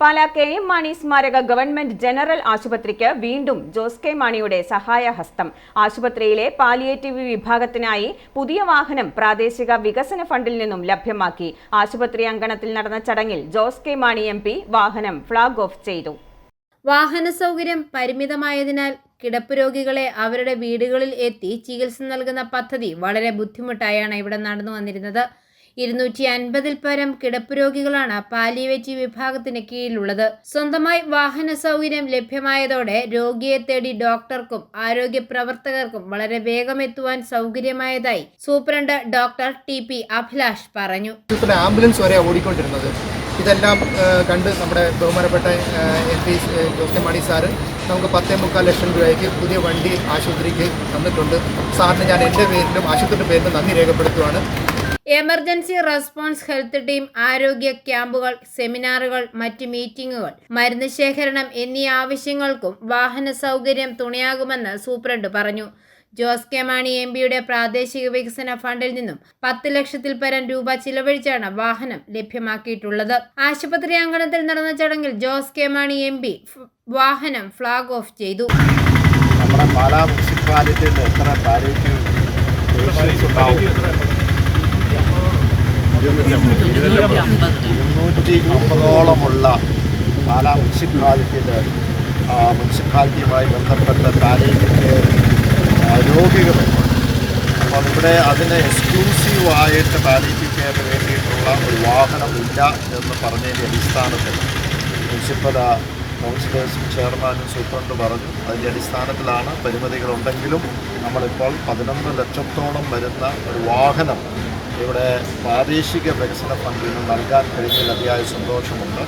പാല K M Mani സ്മാരക government general ആശുപത്രിക്ക് വീണ്ടും ജോസ് കെ മാണിയുടെ സഹായഹസ്തം. ആശുപത്രിയിലെ പാലിയേറ്റീവ് വിഭാഗത്തിനായി പുതിയ വാഹനം പ്രാദേശിക വികസന ഫണ്ടിൽ നിന്നും ലഭ്യമാക്കി. ആശുപത്രി അങ്കണത്തിൽ നടന്ന ചടങ്ങിൽ ജോസ് കെ മാണി എം വാഹനം ഫ്ളാഗ് ഓഫ് ചെയ്തു. വാഹന സൗകര്യം പരിമിതമായതിനാൽ കിടപ്പ് രോഗികളെ അവരുടെ വീടുകളിൽ എത്തി ചികിത്സ നൽകുന്ന പദ്ധതി വളരെ ബുദ്ധിമുട്ടായാണ് ഇവിടെ നടന്നു വന്നിരുന്നത് ഇരുന്നൂറ്റി അൻപതിൽ പരം കിടപ്പ് രോഗികളാണ് പാലിയേറ്റീവ് വിഭാഗത്തിന് കീഴിലുള്ളത്. സ്വന്തമായി വാഹന സൗകര്യം ലഭ്യമായതോടെ രോഗിയെ തേടി ഡോക്ടർക്കും ആരോഗ്യ പ്രവർത്തകർക്കും വളരെ വേഗം എത്തുവാൻ സൗകര്യമായതായി superintendent doctor T P Abhilash പറഞ്ഞു. ആംബുലൻസ് വരെ ഓടിക്കൊണ്ടിരുന്നത്. ഇതെല്ലാം കണ്ട് നമ്മുടെ ബഹുമാനപ്പെട്ട M P Jose Mani sir നമുക്ക് പത്തേ മുക്കാൽ ലക്ഷം രൂപയ്ക്ക് പുതിയ വണ്ടി ആശുപത്രിക്ക് തന്നിട്ടുണ്ട്. സാറിന് ഞാൻ എന്റെ പേരിലും ആശുപത്രിയുടെ പേരിലും നന്ദി രേഖപ്പെടുത്തുവാണ്. എമർജൻസി റെസ്പോൺസ് ഹെൽത്ത് ടീം ആരോഗ്യ ക്യാമ്പുകൾ സെമിനാറുകൾ മറ്റ് മീറ്റിംഗുകൾ മരുന്ന് ശേഖരണം എന്നീ ആവശ്യങ്ങൾക്കും വാഹന സൗകര്യം തുണയാകുമെന്ന് സൂപ്രണ്ട് പറഞ്ഞു. ജോസ് കെ മാണി എം പിയുടെ പ്രാദേശിക വികസന ഫണ്ടിൽ നിന്നും പത്ത് ലക്ഷത്തിൽ പരം രൂപ ചിലവഴിച്ചാണ് വാഹനം ലഭ്യമാക്കിയിട്ടുള്ളത്. ആശുപത്രി അങ്കണത്തിൽ നടന്ന ചടങ്ങിൽ Jose K Mani M P വാഹനം ഫ്ളാഗ് ഓഫ് ചെയ്തു. നമ്മുടെ പാലാ എത്ര ഉണ്ടാവും? ഇരുന്നൂറ്റി അമ്പതോളമുള്ള പാലാ മുനിസിപ്പാലിറ്റിയിൽ മുനിസിപ്പാലിറ്റിയുമായി ബന്ധപ്പെട്ട പാലിറ്റീവ് രോഗികളുണ്ട് അപ്പോൾ ഇവിടെ അതിന് എക്സ്ക്ലൂസീവ് ആയിട്ട് പാലിറ്റീവ് കെയറിന് വേണ്ടിയിട്ടുള്ള ഒരു വാഹനമില്ല എന്ന് പറഞ്ഞതിന്റെ അടിസ്ഥാനത്തിൽ മുനിസിപ്പൽ കൗൺസിലേഴ്സും ചെയർമാനും സൂപ്രണ്ട് പറഞ്ഞു. അതിന്റെ അടിസ്ഥാനത്തിലാണ് പരിമിതികളുണ്ടെങ്കിലും നമ്മളിപ്പോൾ പതിനൊന്ന് ലക്ഷത്തോളം വരുന്ന ഒരു വാഹനം ഇവിടെ പ്രാദേശിക വികസന ഫണ്ടിൽ നിന്ന് നൽകാൻ കഴിഞ്ഞതിൽ അതിയായ സന്തോഷമുണ്ട്.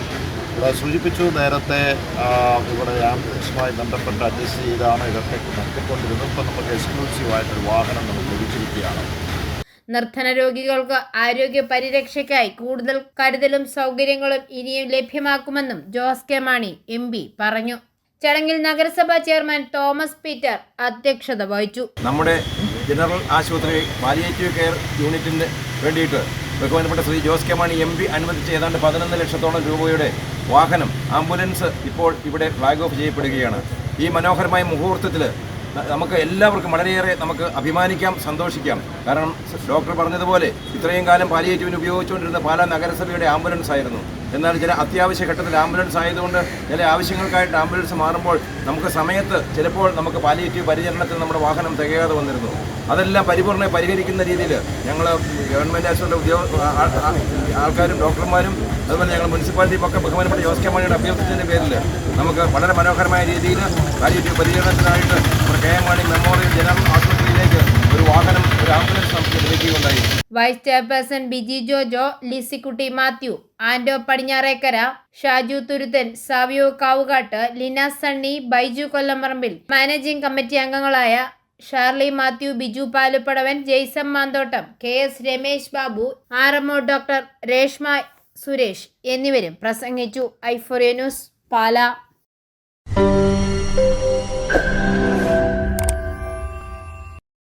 ഇവിടെ സൂചിപ്പിച്ചു നേരത്തെ ഇവിടെ ആംബുലൻസുമായി ബന്ധപ്പെട്ട് അഡ്ജസ്റ്റ് ചെയ്താണ് ഇതൊക്കെ നടത്തിക്കൊണ്ടിരുന്നത്. ഇപ്പം നമുക്ക് എക്സ്ക്ലൂസീവായിട്ടൊരു വാഹനം നമുക്ക് ലഭിച്ചിരിക്കുകയാണ്. നിർധന രോഗികൾക്ക് ആരോഗ്യ പരിരക്ഷയ്ക്കായി കൂടുതൽ കരുതലും സൗകര്യങ്ങളും ഇനിയും ലഭ്യമാക്കുമെന്നും Jose K Mani M P പറഞ്ഞു. ചടങ്ങിൽ നഗരസഭാ ചെയർമാൻ തോമസ് പീറ്റർ അധ്യക്ഷത വഹിച്ചു. നമ്മുടെ ജനറൽ ആശുപത്രി പാലിയേറ്റീവ് കെയർ യൂണിറ്റിന് വേണ്ടിയിട്ട് ബഹുമാനപ്പെട്ട Shri Jose K Mani M P അനുവദിച്ച ഏതാണ്ട് പതിനൊന്ന് ലക്ഷത്തോളം രൂപയുടെ വാഹനം ആംബുലൻസ് ഇപ്പോൾ ഇവിടെ ഫ്ലാഗ് ഓഫ് ചെയ്യപ്പെടുകയാണ്. ഈ മനോഹരമായ മുഹൂർത്തത്തിൽ നമുക്ക് എല്ലാവർക്കും വളരെയേറെ നമുക്ക് അഭിമാനിക്കാം സന്തോഷിക്കാം. കാരണം ഡോക്ടർ പറഞ്ഞതുപോലെ ഇത്രയും കാലം പാലിയേറ്റീവിന് ഉപയോഗിച്ചുകൊണ്ടിരുന്ന പാലാ നഗരസഭയുടെ ആംബുലൻസ് ആയിരുന്നു എന്നാൽ ചില അത്യാവശ്യ ഘട്ടത്തിൽ ആംബുലൻസ് ആയതുകൊണ്ട് ചില ആവശ്യങ്ങൾക്കായിട്ട് ആംബുലൻസ് മാറുമ്പോൾ നമുക്ക് സമയത്ത് ചിലപ്പോൾ നമുക്ക് പാലിയേറ്റീവ് പരിചരണത്തിൽ നമ്മുടെ വാഹനം തികയാതെ വന്നിരുന്നു. അതെല്ലാം പരിപൂർണ പരിഹരിക്കുന്ന രീതിയിൽ ഞങ്ങൾ ഗവൺമെന്റ് ആശുപത്രി ഉദ്യോഗ ആൾക്കാരും ഡോക്ടർമാരും അതുപോലെ ഞങ്ങൾ മുനിസിപ്പാലിറ്റി ഒക്കെ ബഹുമാനപ്പെട്ട ജോസ് കെ മാണിയുടെ അഭ്യർത്ഥിച്ചതിന്റെ പേരിൽ നമുക്ക് വളരെ മനോഹരമായ രീതിയിൽ palliative പരിചരണത്തിനായിട്ട് K M Mani memorial general ഒരു ambulance vice chairperson Biji Jojo Lisikutty Mathew Ando Padinjarekkara Shaju Thuruthan Savio Kavukattu Lina Sunny Baiju Kollamparambil. Managing committee അംഗങ്ങളായ Sharly Mathew Biju Paluppadavan Jaison Manthottam K S Ramesh Babu R M doctor Reshma Suresh എന്നിവരും പ്രസംഗിച്ചു. ഐഫോറിയ news പാല.